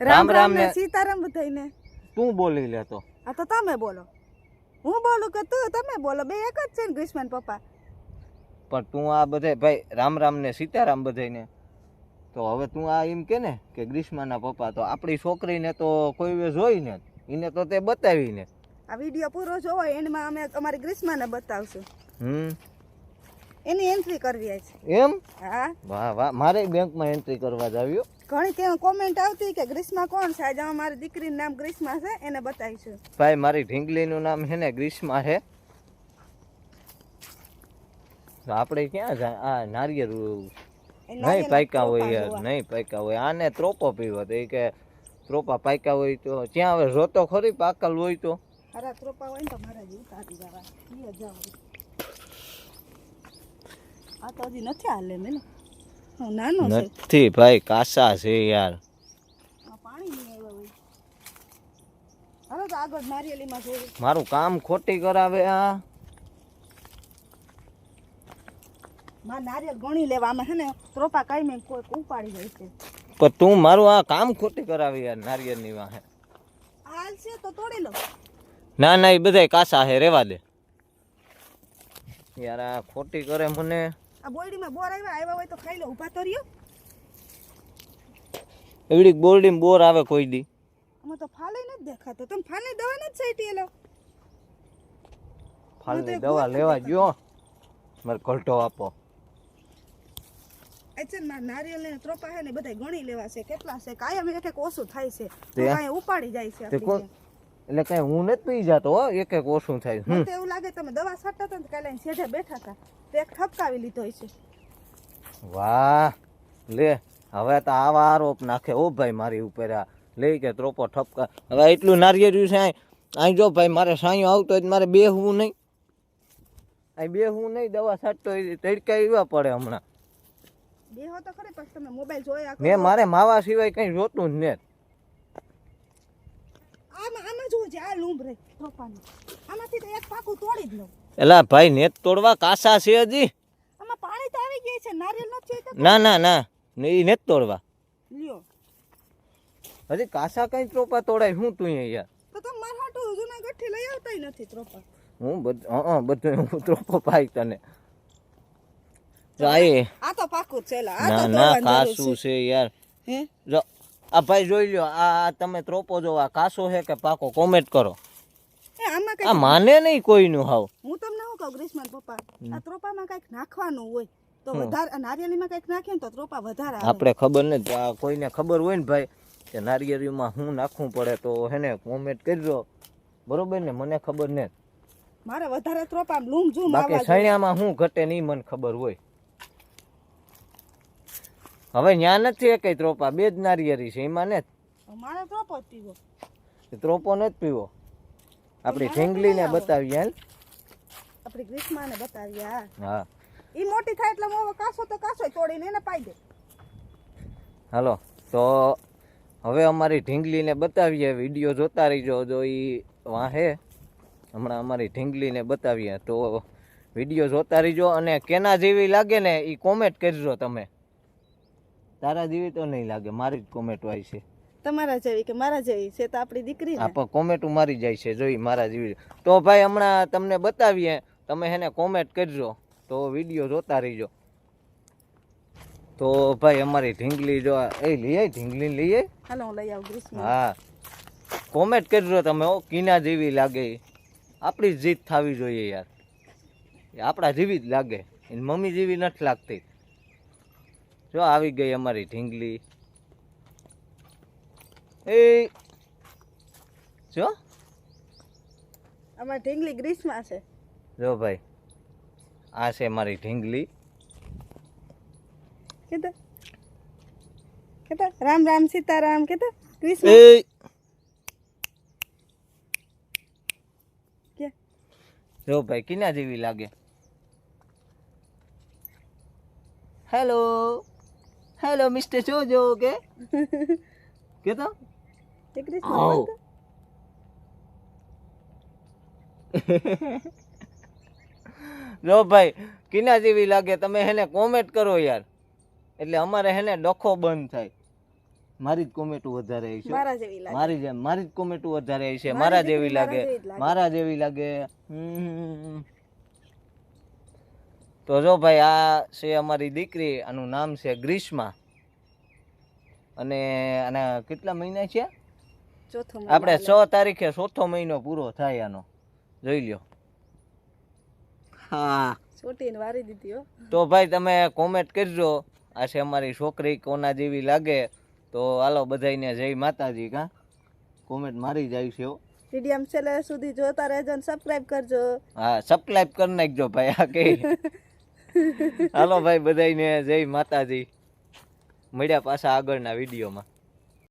રામ રામ ને સીતારામ થઈને તું બોલી લે તો. આ તો તમે બોલો. હું બોલું કે તું તમે બોલો બે એક જ છે ને ગ્રીષ્મન પપ્પા. પણ તું આ બધે ભાઈ રામ રામ ને સીતારામ બધાયને. તો હવે તું આ એમ કે ને કે ગ્રીષ્માના પપ્પા તો આપણી છોકરીને તો કોઈ વે જોઈ ને. એને તો તે બતાવી ને આ વીડિયો પૂરો જોવો એન્ડમાં અમે અમારી ગ્રીષ્માને બતાવશું. હમ. એની એન્ટ્રી કરવી છે. એમ? હા. વાહ વાહ. મારે બેંકમાં એન્ટ્રી કરવા જ આવ્યો. ઘણી કે કોમેન્ટ આવતી કે ગ્રીષ્મા કોણ છે? આજે મારી દીકરીનું નામ ગ્રીષ્મા છે એને બતાવીશું. ભાઈ મારી ઢીંગલીનું નામ છે ને ગ્રીષ્મા છે. તો આપણે ક્યાં જાય આ નારિયેળ નહીં પાક્યા હોય યાર નહીં પાક્યા હોય. આને ત્રોપો પીવો તો એ કે ત્રોપા પાક્યા હોય તો ત્યાં હવે જોતો ખરી પાકલ હોય તો. હારા ત્રોપા હોય ને તો મારા જ ઉતારી જવા ઈ જ આ તો હજી નથી હાલે મેં નાનો છે. નથી ભાઈ કાસા છે યાર. મારું કામ ખોટી કરાવે આ. માં નારિયેળ ગણી લેવા છે ને ત્રોપા કાઈ કોઈ ઉપાડી જાય છે. પણ તું મારું આ કામ ખોટી કરાવી યાર નારિયેળની વાહે. હાલ છે તો તોડી લો. ના ના એ બધાય કાસા હે રેવા દે. યાર આ ખોટી કરે મને. આ બોરડીમાં બોર આવ્યા આવ્યા હોય તો ખાઈ લો. ઊભા તો રહ્યો. એવડી બોરડી બોર આવે કોઈ દી. અમે તો ફાલે નથી દેખાતો. તમે ફાલે દવા નથી છાંટી એલો ફાલે દવા લેવા ગયો. મારે કોલટો આપો. એ છે ને ત્રોપા હે ને બધા ગણી લેવા છે. કેટલા છે? કાયમ એક એક ઓછું થાય છે. તો કાંઈ ઉપાડી જાય છે આપણી એટલે કઈ હું નથી પી જતો હો એક એક ઓછું થાય. મને તો એવું લાગે તમે દવા છાંટતા હતા ને કાલે સેઢે બેઠા હતા. તે એક ઠપકાવી લીધો છે વાહ લે હવે તો આવા આરોપ નાખે. ઓ ભાઈ મારી ઉપર આ લે કે ત્રોપો ઠપકા. હવે એટલું નારિયેળ્યું છે અહીં જો ભાઈ મારે સાંયો આવતો હોય મારે બેહવું નહીં. અહીં બેહવું નહીં દવા છાંટતો હોય તડકા એવા પડે હમણાં. બે હો તો ખરે પણ તમે મોબાઈલ જોયા મેં મારે માવા સિવાય કંઈ જોતું જ ને. આમાં આમાં છે આ લૂંબ રે ત્રોપાની આમાંથી તો એક પાકું તોડી જ લઉં. એલા ભાઈ નેત તોડવા કાસા છે હજી? આમાં પાણી તો આવી ગયું છે નારિયેળ નથી જોઈતા ના ના ના. એ નેત તોડવા. લ્યો. હજી કાસા કઈ ત્રોપા તોડાય? હું તું યાર તો તમે મારા હાટુ જૂના ગઠ્ઠી લઈ આવતાય નથી ત્રોપા. હું બધું હં બધું હું ત્રોપો પાઈ તને. આ તો પાકું છે ના તો ના કાસું છે યાર. હે? જો આ ભાઈ જોઈ લ્યો આ તમે ત્રોપો જો આ કાસો છે કે પાકો કોમેન્ટ કરો. એ આમાં આ માને નહીં કોઈનું હાવ. હું તમને શું કહું ગ્રીષ્મન પપ્પા આ ત્રોપામાં કંઈક નાખવાનું હોય તો વધારે નારિયેળીમાં કંઈક નાખીએ ને તો ત્રોપા વધારે આપણે ખબર નથી આ કોઈને ખબર હોય ને ભાઈ કે નારિયેળીમાં હું નાખવું પડે તો હેને કોમેન્ટ કરજો. બરોબર ને? મને ખબર ને મારે વધારે ત્રોપા લૂમ ઝૂમ બાકી. સણિયામાં હું ઘટે નહીં મને ખબર હોય. હવે ત્યાં નથી કઈ ત્રોપા બે જ નારિયેરી છે એમાં ને મારે ત્રોપો જ પીવો. ત્રોપો જ પીવો. આપણી ઢીંગલીને બતાવીએ હાલ. આપણી ગ્રીષ્માને બતાવીએ હા. ઈ મોટી થાય એટલે મોવો કાસો તો કાસો તોડીને એને પાઈ દે. હાલો તો હવે અમારી ઢીંગલીને બતાવીએ વીડિયો જોતા રહીજો જો એ વાહે. હમણાં અમારી ઢીંગલીને બતાવીએ તો વીડિયો જોતા રહીજો અને કેના જેવી લાગે ને એ કોમેન્ટ કરજો તમે. તારા જેવી તો નહીં લાગે મારી જ કોમેટો હોય છે. તમારા જેવી કે મારા જેવી છે તો આપણી દીકરી ને આપ કોમેન્ટ મારી જાય છે જોઈ મારા જેવી. તો ભાઈ હમણાં તમને બતાવીએ તમે એને કોમેન્ટ કરજો તો વીડિયો જોતા રહીજો. તો ભાઈ અમારી ઢીંગલી જો એ લઈ આવી ઢીંગલી લઈએ હાલો હું લઈ આવું હા. કોમેન્ટ કરજો તમે ઓ કીના જેવી લાગે. આપણી જીત થવી જોઈએ યાર. એ આપણા જેવી જ લાગે. એની મમ્મી જેવી નથી લાગતી. જો આવી ગઈ અમારી ઢીંગલી. એ જો. અમારી ઢીંગલી ગ્રીષ્મા છે. જો ભાઈ આ છે મારી ઢીંગલી. કીધું કીધું રામ રામ સીતારામ કીધું ગ્રીષ્મા? એ. કે? જો ભાઈ કીના જેવી લાગે? હેલો હેલો મિસ્ટર જોજો કે કે તો આવો. જો ભાઈ કિના જેવી લાગે? તમે હેને કોમેન્ટ કરો યાર. એટલે અમારે હેને ડખો બંધ થાય. મારી જ કોમેન્ટો વધારે છે. મારા જેવી લાગે. મારી જેમ મારી જ કોમેન્ટો વધારે છે. મારા જેવી લાગે. લાગે. મારા જેવી લાગે. હમ. તો જો ભાઈ આ છે અમારી દીકરી આનું નામ છે ગ્રીષ્મા. અને આના કેટલા મહિના છે? આપણે છ તારીખે ચોથો મહિનો પૂરો થાય આનો. જોઈ લ્યો. હા. વારી દીધી તો ભાઈ તમે કોમેન્ટ કરજો. આ છે અમારી છોકરી કોના જેવી લાગે. તો હાલો બધાને જય માતાજી કા? કોમેન્ટ મારી જાય છે વીડિયો છેલ્લે સુધી જોતા રહેજો અને સબસ્ક્રાઇબ કરજો. હા સબસ્ક્રાઇબ કરી નાખજો ભાઈ આ કે. હાલો ભાઈ બધાને જય માતાજી. મળ્યા પાછા આગળના વિડીયોમાં.